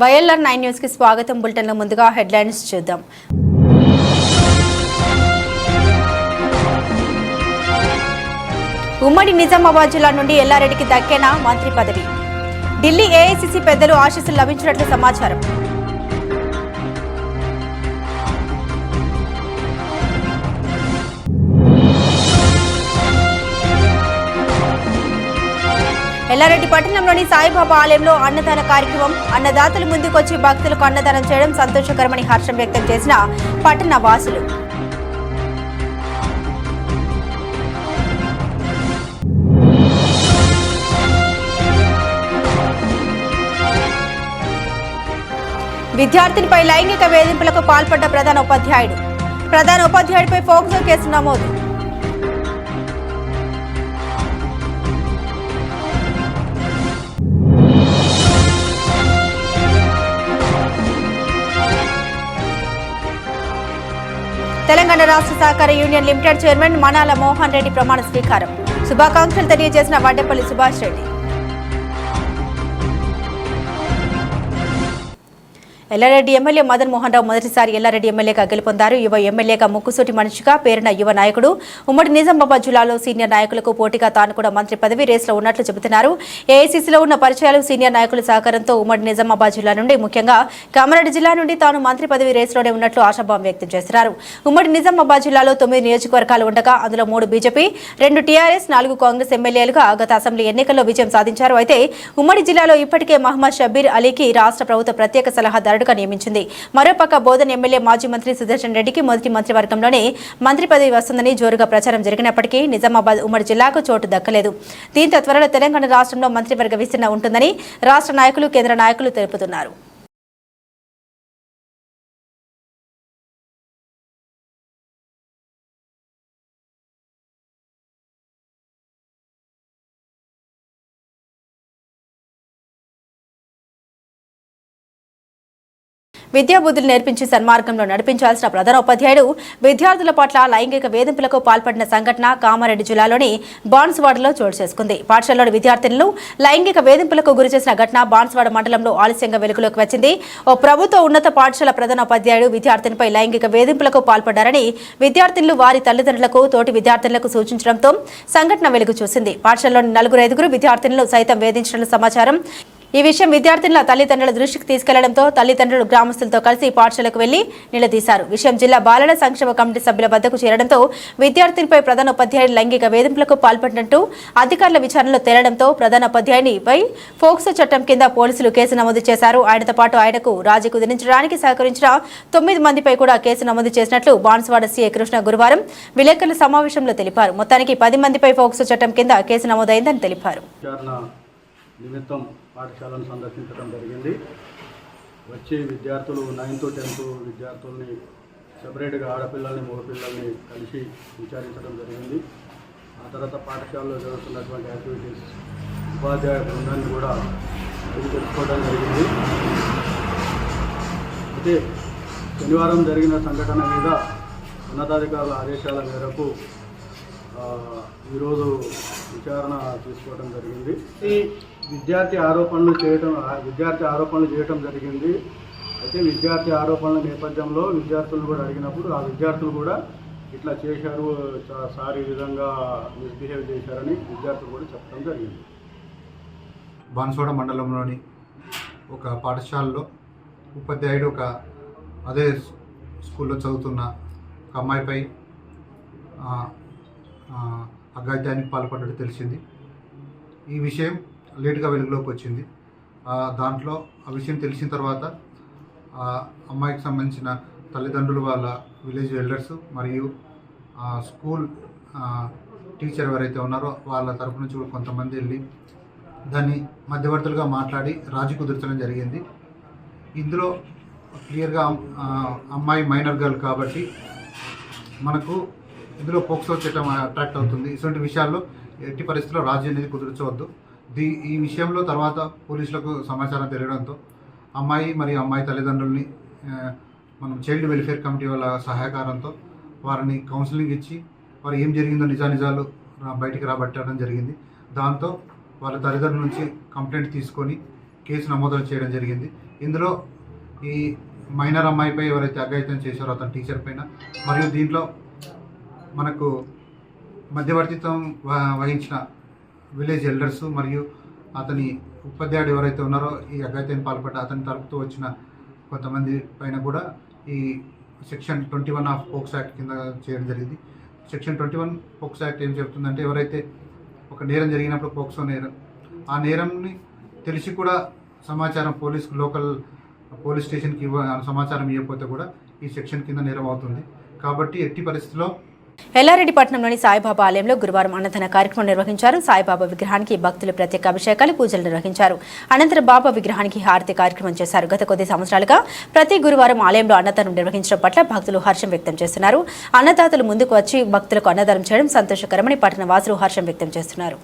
YLR nine న్యూస్కి స్వాగతం. బులెటిన్లో ముందుగా హెడ్లైన్స్ చూద్దాం. ఉమ్మడి నిజామాబాద్ జిల్లా నుండి ఎల్లారెడ్డికి దక్కేనా మంత్రి పదవి. ఢిల్లీ ఏఐసిసి పెద్దలు ఆశీస్సులు లభించినట్లు సమాచారం. ఎల్లారెడ్డి పట్టణంలోని సాయిబాబా ఆలయంలో అన్నదాన కార్యక్రమం అన్నదాతలు ముందుకొచ్చి భక్తులకు అన్నదానం చేయడం సంతోషకరమని హర్షం వ్యక్తం చేసిన పట్టణ వాసులు. విద్యార్థినిపై లైంగిక వేధింపులకు పాల్పడ్డ ప్రధాన ఉపాధ్యాయుడు ప్రధాన ఉపాధ్యాయుడిపై ఫోక్సో కేసు నమోదు. తెలంగాణ రాష్ట్ర సహకార union limited chairman Manala Mohan Reddy ప్రమాణ స్వీకారం. శుభాకాంక్షలు తెలియజేసిన వడ్డేపల్లి సుభాష్ రెడ్డి. ఎల్లారెడ్డి ఎమ్మెల్యే మదన్ మోహన్ రావు మొదటిసారి ఎల్లారెడ్డి ఎమ్మెల్యేగా గెలుపొందారు. యువ ఎమ్మెల్యేగా ముక్కుసూటి మనిషిగా పేరిన యువ నాయకుడు. ఉమ్మడి నిజామాబాద్ జిల్లాలో సీనియర్ నాయకులకు పోటీగా తాను కూడా మంత్రి పదవి రేసులో ఉన్నట్లు చెబుతున్నారు. ఏఐసీసీలో ఉన్న పరిచయాలు సీనియర్ నాయకుల సహకారంతో ఉమ్మడి నిజామాబాద్ జిల్లా నుండి ముఖ్యంగా కామారెడ్డి జిల్లా నుండి తాను మంత్రి పదవి రేసులోనే ఉన్నట్లు ఆశాభావం వ్యక్తం చేస్తున్నారు. ఉమ్మడి నిజామాబాద్ జిల్లాలో తొమ్మిది నియోజకవర్గాలు ఉండగా అందులో మూడు బీజేపీ రెండు టీఆర్ఎస్ నాలుగు కాంగ్రెస్ ఎమ్మెల్యేలుగా గత అసెంబ్లీ ఎన్నికల్లో విజయం సాధించారు. అయితే ఉమ్మడి జిల్లాలో ఇప్పటికే మహమ్మద్ షబీర్ అలీకి రాష్ట్ర ప్రభుత్వ ప్రత్యేక సలహాదారు సలహాదారుడుగా నియమించింది. మరోపక్క బోధన్ ఎమ్మెల్యే మాజీ మంత్రి సుదర్శన్ రెడ్డికి మొదటి మంత్రివర్గంలోనే మంత్రి పదవి వస్తుందని జోరుగా ప్రచారం జరిగినప్పటికీ నిజామాబాద్ ఉమ్మడి జిల్లాకు చోటు దక్కలేదు. దీంతో త్వరలో తెలంగాణ రాష్ట్రంలో మంత్రివర్గ విస్తరణ ఉంటుందని రాష్ట్ర నాయకులు కేంద్ర నాయకులు తెలుపుతున్నారు. విద్యాబుద్ధులు నేర్పించి సన్మార్గంలో నడిపించాల్సిన ప్రధాన ఉపాధ్యాయుడు విద్యార్థుల పట్ల లైంగిక వేధింపులకు పాల్పడిన సంఘటన కామారెడ్డి జిల్లాలోని బాన్స్వాడలో చోటు చేసుకుంది. పాఠశాలలోని విద్యార్థినులు లైంగిక వేధింపులకు గురిచేసిన ఘటన బాన్స్వాడ మండలంలో ఆలస్యంగా వెలుగులోకి వచ్చింది. ఓ ప్రభుత్వ ఉన్నత పాఠశాల ప్రధాన ఉపాధ్యాయుడు విద్యార్థినిపై లైంగిక వేధింపులకు పాల్పడ్డారని విద్యార్థినులు వారి తల్లిదండ్రులకు తోటి విద్యార్థులకు సూచించడంతో సంఘటన వెలుగు చూసింది. పాఠశాలలోని నలుగురు ఐదుగురు విద్యార్థినులు సైతం వేధించినట్లు సమాచారం ఈ విషయం విద్యార్థినుల తల్లిదండ్రుల దృష్టికి తీసుకెళ్ళడంతో తల్లిదండ్రులు గ్రామస్తులతో కలిసి పాఠశాలకు వెళ్ళి నిలదీశారు. విషయం జిల్లా బాలల సంక్షేమ కమిటీ సభ్యుల వద్దకు చేరడంతో విద్యార్థినిపై ప్రధాన ఉపాధ్యాయుడు లైంగిక వేధింపులకు పాల్పడినట్టు అధికారుల విచారణలో తేలడంతో ప్రధాన ఉపాధ్యాయునిపై ఫోక్సో చట్టం కింద పోలీసులు కేసు నమోదు చేశారు. ఆయనతో పాటు ఆయనకు రాజీ కుదిరించడానికి సహకరించిన తొమ్మిది మందిపై కూడా కేసు నమోదు చేసినట్లు బాన్స్వాడ సీఏ కృష్ణ గురువారం విలేకరుల సమావేశంలో తెలిపారు. మొత్తానికి పది మందిపై ఫోక్సో చట్టం కింద కేసు నమోదైందని తెలిపారు. నిమిత్తం పాఠశాలను సందర్శించడం జరిగింది. వచ్చే విద్యార్థులు నైన్త్ టెన్త్ విద్యార్థుల్ని సపరేట్గా ఆడపిల్లల్ని మగపిల్లల్ని కలిసి విచారించడం జరిగింది. ఆ తర్వాత పాఠశాలలో జరుగుతున్నటువంటి యాక్టివిటీస్ ఉపాధ్యాయ బృందాన్ని కూడా అడిగి తెలుసుకోవడం జరిగింది. అయితే శనివారం జరిగిన సంఘటన మీద ఉన్నతాధికారుల ఆదేశాల మేరకు ఈరోజు విచారణ తీసుకోవడం జరిగింది. విద్యార్థి ఆరోపణలు చేయటం ఆ విద్యార్థి ఆరోపణలు చేయటం జరిగింది. అయితే విద్యార్థి ఆరోపణల నేపథ్యంలో విద్యార్థులను కూడా అడిగినప్పుడు ఆ విద్యార్థులు కూడా ఇట్లా చేశారు సార్ ఈ విధంగా మిస్బిహేవ్ చేశారని విద్యార్థులు కూడా చెప్పడం జరిగింది. బాన్సోడ మండలంలోని ఒక పాఠశాలలో ఉపాధ్యాయుడు ఒక అదే స్కూల్లో చదువుతున్న ఒక అమ్మాయిపై ఆ, అఘాయిత్యానికి పాల్పడ్డట్టు తెలిసింది. ఈ విషయం లేటుగా వెలుగులోకి వచ్చింది. దాంట్లో ఆ విషయం తెలిసిన తర్వాత అమ్మాయికి సంబంధించిన తల్లిదండ్రులు వాళ్ళ విలేజ్ ఎల్డర్స్ మరియు స్కూల్ టీచర్ ఎవరైతే ఉన్నారో వాళ్ళ తరపు నుంచి కూడా కొంతమంది వెళ్ళి దాన్ని మధ్యవర్తులుగా మాట్లాడి రాజీ కుదర్చడం జరిగింది. ఇందులో క్లియర్గా అమ్మాయి మైనర్ గర్ల్ కాబట్టి మనకు ఇందులో పోక్సో చట్టం అట్రాక్ట్ అవుతుంది. ఇటువంటి విషయాల్లో ఎట్టి పరిస్థితుల్లో రాజీ అనేది కుదుర్చవద్దు. దీ ఈ విషయంలో తర్వాత పోలీసులకు సమాచారం తెలియడంతో అమ్మాయి మరియు అమ్మాయి తల్లిదండ్రుల్ని మనం చైల్డ్ వెల్ఫేర్ కమిటీ వాళ్ళ సహకారంతో వారిని కౌన్సిలింగ్ ఇచ్చి వారు ఏం జరిగిందో నిజానిజాలు బయటికి రాబట్టడం జరిగింది. దాంతో వాళ్ళ తల్లిదండ్రుల నుంచి కంప్లైంట్ తీసుకొని కేసు నమోదు చేయడం జరిగింది. ఇందులో ఈ మైనర్ అమ్మాయిపై ఎవరైతే అఘాయిత్యం చేశారో అతని టీచర్ పైన మరియు దీంట్లో మనకు మధ్యవర్తిత్వం వహించిన విలేజ్ ఎల్డర్స్ మరియు అతని ఉపాధ్యాయుడు ఎవరైతే ఉన్నారో ఈ అఘాయిత్యం పాల్పడ్డ అతని తరపుతో వచ్చిన కొంతమంది పైన కూడా ఈ section twenty one of POCSO act కింద చేయడం జరిగింది. Section twenty one POCSO act ఏం చెప్తుందంటే ఎవరైతే ఒక నేరం జరిగినప్పుడు పోక్సో నేరం ఆ నేరంని తెలిసి కూడా సమాచారం పోలీస్ లోకల్ పోలీస్ స్టేషన్కి ఇవ్వ సమాచారం ఇవ్వకపోతే కూడా ఈ సెక్షన్ కింద నేరం అవుతుంది. కాబట్టి ఎట్టి పరిస్థితిలో ఎల్లారెడ్డిపట్నంలోని సాయిబాబా ఆలయంలో గురువారం అన్నదాన కార్యక్రమం నిర్వహించారు. సాయిబాబా విగ్రహానికి భక్తులు ప్రత్యేక అభిషేకాలు పూజలు నిర్వహించారు. అనంతరం బాబా విగ్రహానికి హారతి కార్యక్రమం చేశారు. గత కొద్ది సంవత్సరాలుగా ప్రతి గురువారం ఆలయంలో అన్నదానం నిర్వహించడం పట్ల భక్తులు హర్షం వ్యక్తం చేస్తున్నారు. అన్నదాతలు ముందుకు వచ్చి భక్తులకు అన్నదానం చేయడం సంతోషకరమని పట్టణ వాసులు హర్షం వ్యక్తం చేస్తున్నారు.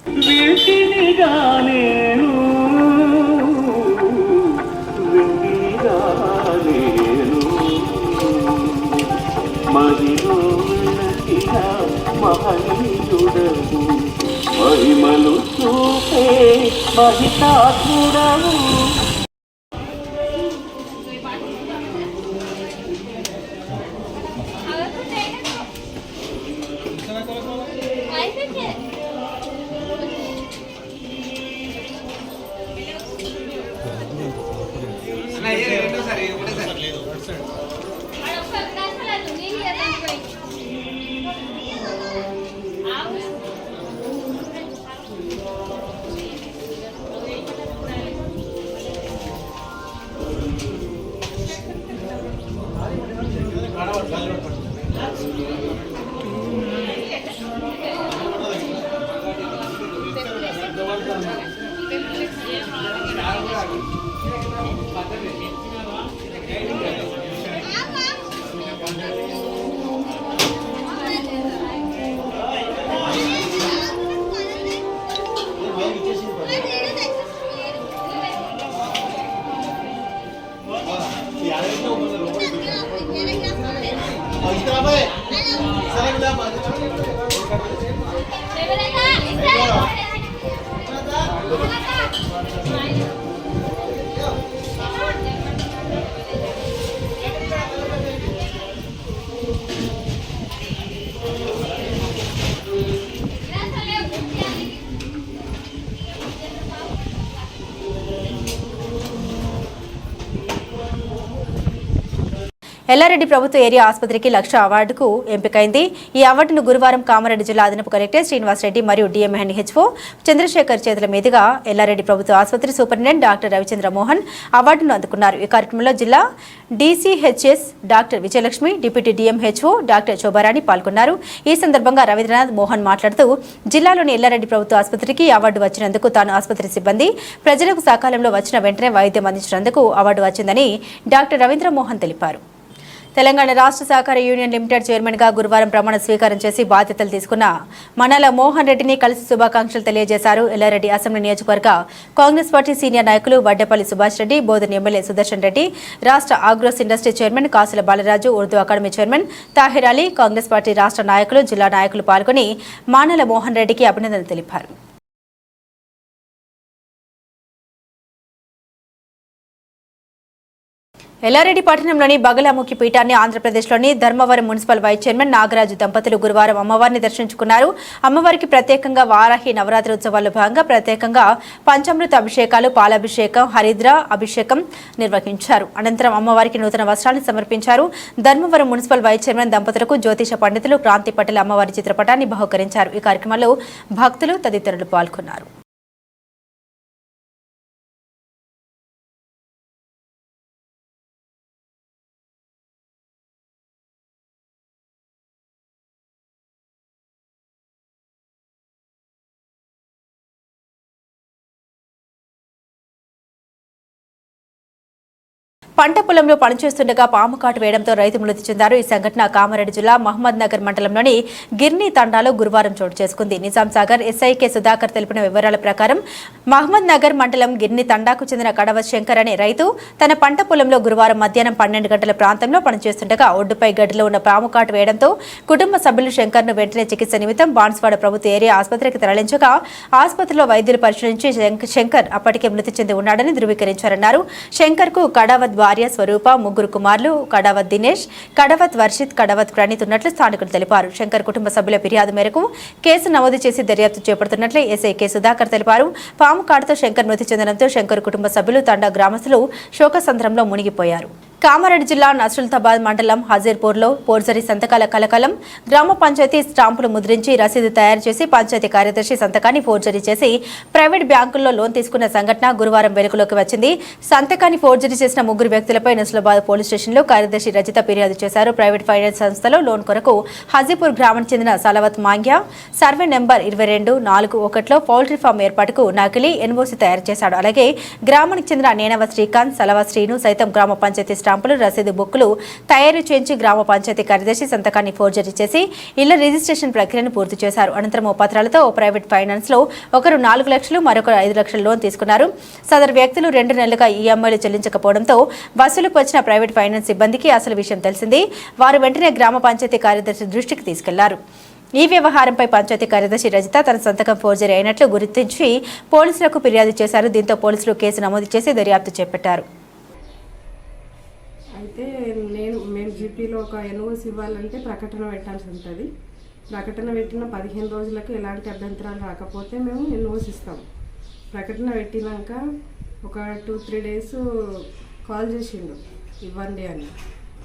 ที่ตาอบเรา ఎల్లారెడ్డి ప్రభుత్వ ఏరియా ఆసుపత్రికి లక్ష అవార్డుకు ఎంపికైంది. ఈ అవార్డును గురువారం కామారెడ్డి జిల్లా అదనపు కలెక్టర్ శ్రీనివాసరెడ్డి మరియు డిఎంఎన్హెచ్ఓ చంద్రశేఖర్ చేతుల మీదుగా ఎల్లారెడ్డి ప్రభుత్వ ఆసుపత్రి సూపరింటెండెంట్ డాక్టర్ రవిచంద్ర మోహన్ అవార్డును అందుకున్నారు. ఈ కార్యక్రమంలో జిల్లా DCHS doctor Vijayalakshmi deputy DMHO doctor Shobharani పాల్గొన్నారు. ఈ సందర్భంగా రవీంద్రనాథ్ మోహన్ మాట్లాడుతూ జిల్లాలోని ఎల్లారెడ్డి ప్రభుత్వ ఆసుపత్రికి అవార్డు వచ్చినందుకు తాను ఆసుపత్రి సిబ్బంది ప్రజలకు సకాలంలో వచ్చిన వెంటనే వైద్యం అందించినందుకు అవార్డు వచ్చిందని డాక్టర్ రవీంద్ర మోహన్ తెలిపారు. తెలంగాణ రాష్ట్ర సహకార యూనియన్ లిమిటెడ్ చైర్మన్గా గురువారం ప్రమాణ స్వీకారం చేసి బాధ్యతలు తీసుకున్న మనాల మోహన్ రెడ్డిని కలిసి శుభాకాంక్షలు తెలియజేశారు. ఎల్లారెడ్డి అసెంబ్లీ నియోజకవర్గ కాంగ్రెస్ పార్టీ సీనియర్ నాయకులు వడ్డేపల్లి సుభాష్ రెడ్డి బోధన ఎమ్మెల్యే సుదర్శన్ రెడ్డి రాష్ట్ర agros industry chairman Kasula Balaraju Urdu academy chairman Tahir Ali Congress party రాష్ట్ర నాయకులు జిల్లా నాయకులు పాల్గొని మానల మోహన్ రెడ్డికి అభినందనలు తెలిపారు. ఎల్లారెడ్డి పట్టణంలోని బగలాముఖి పీఠాన్ని ఆంధ్రప్రదేశ్లోని Dharmavaram municipal vice chairman Nagaraju దంపతులు గురువారం అమ్మవారిని దర్శించుకున్నారు. అమ్మవారికి ప్రత్యేకంగా వారాహి నవరాత్రి ఉత్సవాల్లో భాగంగా ప్రత్యేకంగా పంచామృత అభిషేకాలు పాలాభిషేకం హరిద్ర అభిషేకం నిర్వహించారు. అనంతరం అమ్మవారికి నూతన వస్త్రాలను సమర్పించారు. ధర్మవరం మున్సిపల్ వైస్ చైర్మన్ దంపతులకు జ్యోతిష పండితులు క్రాంతి పటేల్ అమ్మవారి చిత్రపటాన్ని బహుకరించారు. ఈ కార్యక్రమంలో భక్తులు తదితరులు పాల్గొన్నారు. పంట పొలంలో పనిచేస్తుండగా పాము కాటు వేయడంతో రైతు మృతి చెందారు. ఈ సంఘటన కామారెడ్డి జిల్లా మహమ్మద్ నగర్ మండలంలోని గిర్నీ తండాలో గురువారం చోటు చేసుకుంది. నిజాం సాగర్ ఎస్ఐకే సుధాకర్ తెలిపిన వివరాల ప్రకారం మహమ్మద్ నగర్ మండలం గిర్నీ తండాకు చెందిన కడవ శంకర్ అనే రైతు తన పంట పొలంలో గురువారం మధ్యాహ్నం పన్నెండు గంటల ప్రాంతంలో పనిచేస్తుండగా ఒడ్డుపై గడ్డిలో ఉన్న పాము కాటు వేయడంతో కుటుంబ సభ్యులు శంకర్ను వెంటనే చికిత్స నిమిత్తం బాన్స్వాడ ప్రభుత్వ ఏరియా ఆసుపత్రికి తరలించగా ఆసుపత్రిలో వైద్యులు పరిశీలించి శంక- శంకర్ అప్పటికే మృతి చెంది ఉన్నాడని ధృవీకరించారన్నారు. శంకర్కు కడావత్ భార్య స్వరూప ముగ్గురు కుమారులు కడవత్ దినేష్ కడవత్ వర్షిత్ కడవత్ ప్రణీత్ ఉన్నట్లు స్థానికులు తెలిపారు. శంకర్ కుటుంబ సభ్యుల ఫిర్యాదు మేరకు కేసు నమోదు చేసి దర్యాప్తు చేపడుతున్నట్లు ఎస్ఐ కె. సుధాకర్ తెలిపారు. పాము కాటుతో శంకర్ మృతి చెందడంతో శంకర్ కుటుంబ సభ్యులు తండా గ్రామస్తులు శోకసంద్రంలో మునిగిపోయారు. కామారెడ్డి జిల్లా నసుల్తాబాద్ మండలం హజీర్పూర్లో పోర్జరీ సంతకాల కలకలం గ్రామ పంచాయతీ స్టాంపులు ముద్రించి రసీదు తయారు చేసి పంచాయతీ కార్యదర్శి సంతకాన్ని ఫోర్జరీ చేసి ప్రైవేట్ బ్యాంకుల్లో లోన్ తీసుకున్న సంఘటన గురువారం వెలుగులోకి వచ్చింది. సంతకాన్ని ఫోర్జరీ చేసిన ముగ్గురు వ్యక్తులపై నసులాబాద్ పోలీస్ స్టేషన్లో కార్యదర్శి రజిత ఫిర్యాదు చేశారు. ప్రైవేట్ ఫైనాన్స్ సంస్థలో లోన్ కొరకు హజీపూర్ గ్రామానికి చెందిన సలవత్ మాంగ్యా సర్వే నెంబర్ ఇరవై రెండు నాలుగు ఒకటిలో పౌల్ట్రీ ఫామ్ ఏర్పాటుకు నకిలీ ఎన్ఓసి తయారు చేశాడు. అలాగే గ్రామానికి చెందిన నేనవ శ్రీకాంత్ సలవ శ్రీను సైతం గ్రామ పంచాయతీ స్టాంపులు రసీదు బుక్కులు తయారు చేయించి గ్రామ పంచాయతీ కార్యదర్శి సంతకాన్ని ఫోర్జరీ చేసి ఇళ్ళ రిజిస్ట్రేషన్ ప్రక్రియను పూర్తి చేశారు. అనంతరం ఓ పత్రాలతో ఓ ప్రైవేట్ ఫైనాన్స్లో ఒకరు నాలుగు లక్షలు మరొకరు ఐదు లక్షల లోన్ తీసుకున్నారు. సదరు వ్యక్తులు రెండు నెలలుగా ఈఎంఐలు చెల్లించకపోవడంతో వసూలుకు వచ్చిన ప్రైవేట్ ఫైనాన్స్ సిబ్బందికి అసలు విషయం తెలిసింది. వారు వెంటనే గ్రామ పంచాయతీ కార్యదర్శి దృష్టికి తీసుకెళ్ళారు. ఈ వ్యవహారంపై పంచాయతీ కార్యదర్శి రజిత తన సంతకం ఫోర్జరీ అయినట్లు గుర్తించి పోలీసులకు ఫిర్యాదు చేశారు. దీంతో పోలీసులు కేసు నమోదు చేసి దర్యాప్తు చేపట్టారు. అయితే నేను మేము జీపీలో ఒక ఎన్ఓసి ఇవ్వాలంటే ప్రకటన పెట్టాల్సి ఉంటుంది. ప్రకటన పెట్టిన పదిహేను రోజులకు ఎలాంటి అభ్యంతరాలు రాకపోతే మేము ఎన్ఓసి ఇస్తాం. ప్రకటన పెట్టినాక ఒక టూ త్రీ డేస్ కాల్ చేసిండు ఇవ్వండి అని.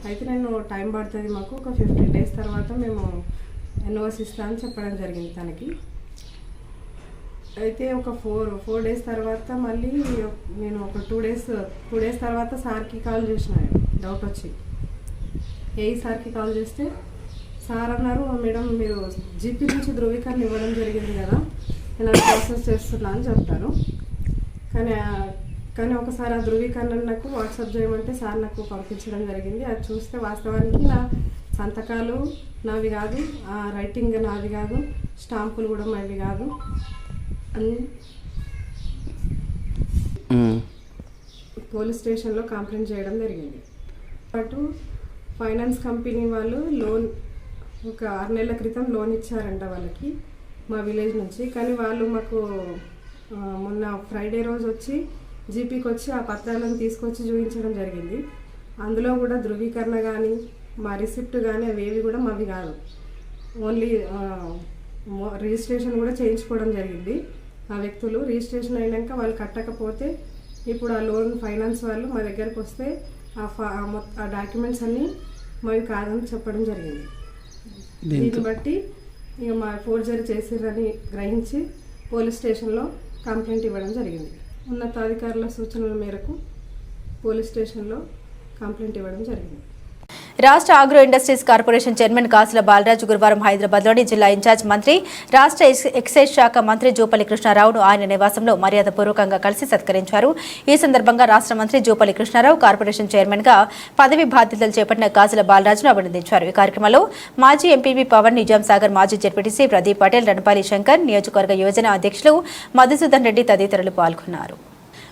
అయితే నేను టైం పడుతుంది మాకు ఒక ఫిఫ్టీన్ డేస్ తర్వాత మేము ఎన్ఓసి ఇస్తా అని చెప్పడం జరిగింది తనకి. అయితే ఒక ఫోర్ ఫోర్ డేస్ తర్వాత మళ్ళీ నేను ఒక టూ డేస్ టూ డేస్ తర్వాత సార్కి కాల్ చేసినాను డౌట్ వచ్చి. ఏ సార్కి కాల్ చేస్తే సార్ అన్నారు మేడం మీరు జీపీ నుంచి ధృవీకరణ ఇవ్వడం జరిగింది కదా నేను అది ప్రాసెస్ చేస్తున్నా అని చెప్తాను కానీ కానీ ఒకసారి ఆ ధృవీకరణ నాకు వాట్సాప్ చేయమంటే సార్ నాకు పంపించడం జరిగింది. అది చూస్తే వాస్తవానికి నా సంతకాలు నావి కాదు ఆ రైటింగ్ నాది కాదు స్టాంపులు కూడా మావి కాదు. అని పోలీస్ స్టేషన్లో కంప్లైంట్ చేయడం జరిగింది. పాటు ఫైనాన్స్ కంపెనీ వాళ్ళు లోన్ ఒక ఆరు నెలల క్రితం లోన్ ఇచ్చారంట వాళ్ళకి మా విలేజ్ నుంచి. కానీ వాళ్ళు మాకు మొన్న ఫ్రైడే రోజు వచ్చి జీపీకి వచ్చి ఆ పత్రాలను తీసుకొచ్చి చూపించడం జరిగింది. అందులో కూడా ధృవీకరణ కానీ మా రిసిప్ట్ కానీ అవి ఏవి కూడా మావి కాదు. ఓన్లీ రిజిస్ట్రేషన్ కూడా చేయించుకోవడం జరిగింది. ఆ వ్యక్తులు రిజిస్ట్రేషన్ అయినాక వాళ్ళు కట్టకపోతే ఇప్పుడు ఆ లోన్ ఫైనాన్స్ వాళ్ళు మా దగ్గరకు వస్తే ఆ డాక్యుమెంట్స్ అన్నీ మావి కాదని చెప్పడం జరిగింది. దీన్ని బట్టి ఇక మా ఫోర్జరీ చేసిర్రని గ్రహించి పోలీస్ స్టేషన్లో కంప్లైంట్ ఇవ్వడం జరిగింది. ఉన్నతాధికారుల సూచనల మేరకు పోలీస్ స్టేషన్లో కంప్లైంట్ ఇవ్వడం జరిగింది. రాష్ట్ర agro industries corporation chairman Kasula Balaraju గురువారం హైదరాబాద్లోని జిల్లా ఇన్ఛార్జ్ మంత్రి రాష్ట్ర ఎక్స్- ఎక్సైజ్ శాఖ మంత్రి జూపల్లి కృష్ణారావును ఆయన నివాసంలో మర్యాదపూర్వకంగా కలిసి సత్కరించారు. ఈ సందర్భంగా రాష్ట్ర మంత్రి జూపల్లి కృష్ణారావు కార్పొరేషన్ చైర్మన్గా పదవి బాధ్యతలు చేపట్టిన కాసుల బాలరాజును అభినందించారు. ఈ కార్యక్రమంలో మాజీ ఎంపీపీ పవన్ నిజాం సాగర్ మాజీ జడ్పీటీసీ ప్రదీప్ పటేల్ రణపాలి శంకర్ నియోజకవర్గ యువజన అధ్యక్షులు మధుసూదన్ రెడ్డి తదితరులు పాల్గొన్నారు.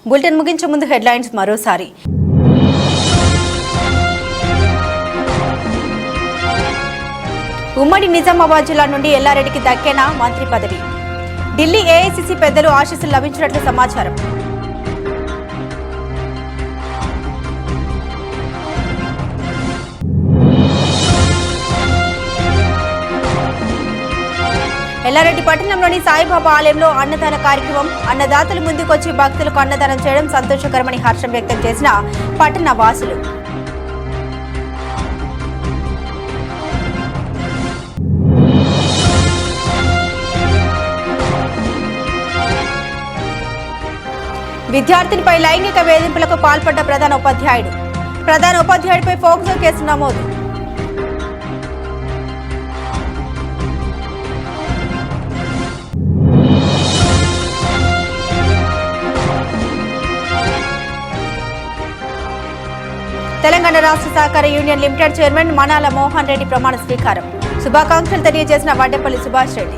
బులెటిన్ ముగించే ముందు హెడ్లైన్స్ మరోసారి. ఉమ్మడి నిజామాబాద్ జిల్లా నుండి ఎల్లారెడ్డికి దక్కేనా మంత్రి పదవి. ఢిల్లీ ఏఐసిసి పెద్దలు ఆశీస్సులు లభించినట్లు సమాచారం. ఎల్లారెడ్డి పట్టణంలోని సాయిబాబా ఆలయంలో అన్నదాన కార్యక్రమం అన్నదాతలు ముందుకొచ్చి భక్తులకు అన్నదానం చేయడం సంతోషకరమని హర్షం వ్యక్తం చేసిన పట్టణ వాసులు. విద్యార్థినిపై లైంగిక వేధింపులకు పాల్పడ్డ ప్రధాన ఉపాధ్యాయుడు. ప్రధాన ఉపాధ్యాయుడిపై ఫోక్సో కేసు నమోదు. తెలంగాణ రాష్ట్ర సహకార union limited chairman Manala Mohan Reddy ప్రమాణ స్వీకారం. శుభాకాంక్షలు తెలియజేసిన వడ్డెపల్లి సుభాష్ రెడ్డి.